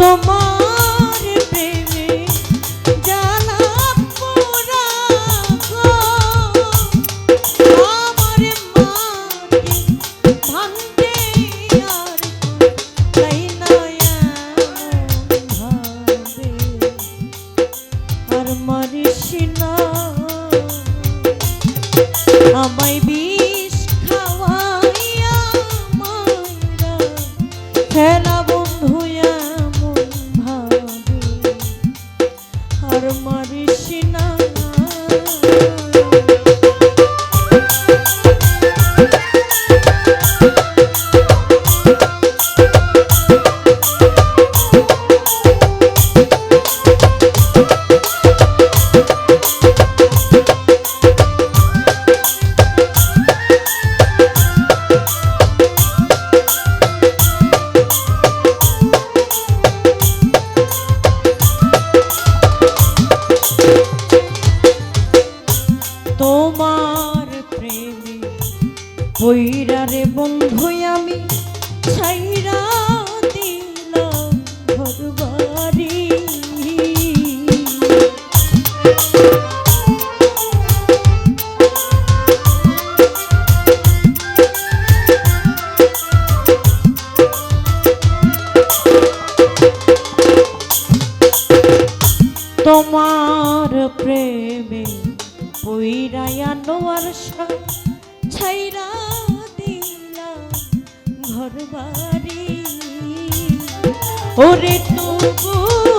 তোমার কইরা রে বন্ধু আমি ছাইরা দিলাম ঘরবাড়ি। তোমার প্রেমে পুইরায়া নোয়ার সাথে ছাইরা দিলা ঘর বাড়ি ওরে তবু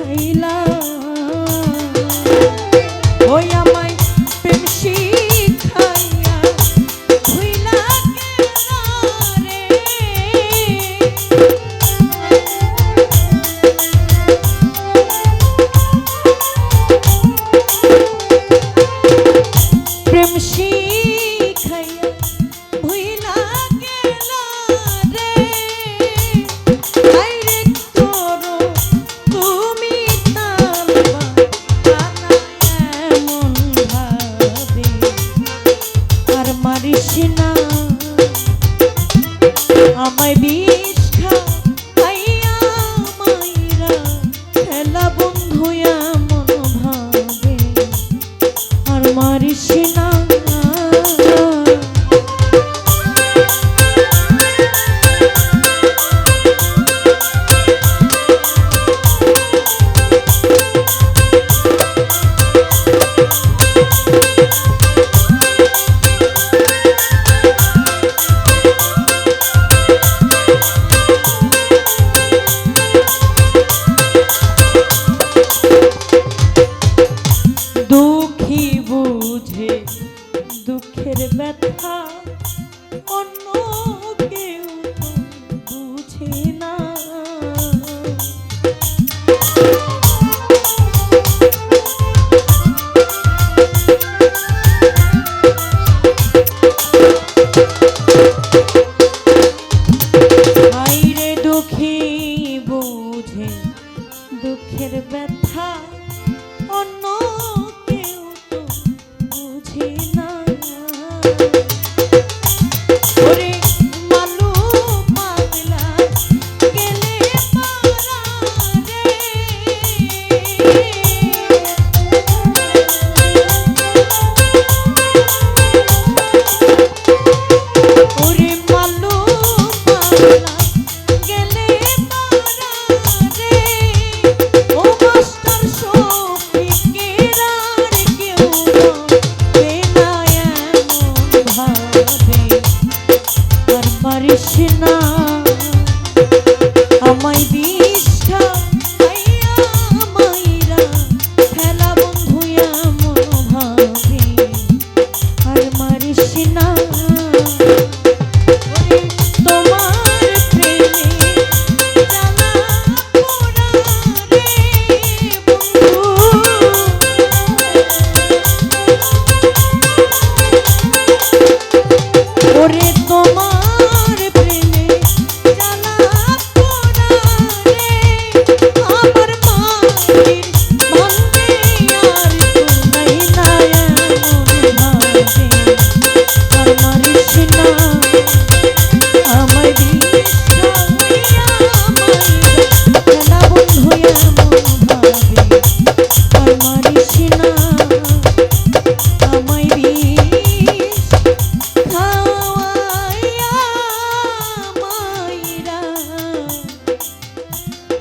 খাইলাম দুঃখের ব্যথা অন্য কেউ মারিস না।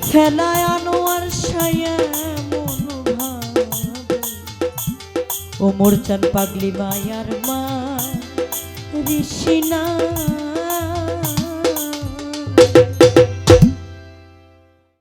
খেলায় আনোয়ার ও মোরচান পাগলি মায়ার মা ঋষিনা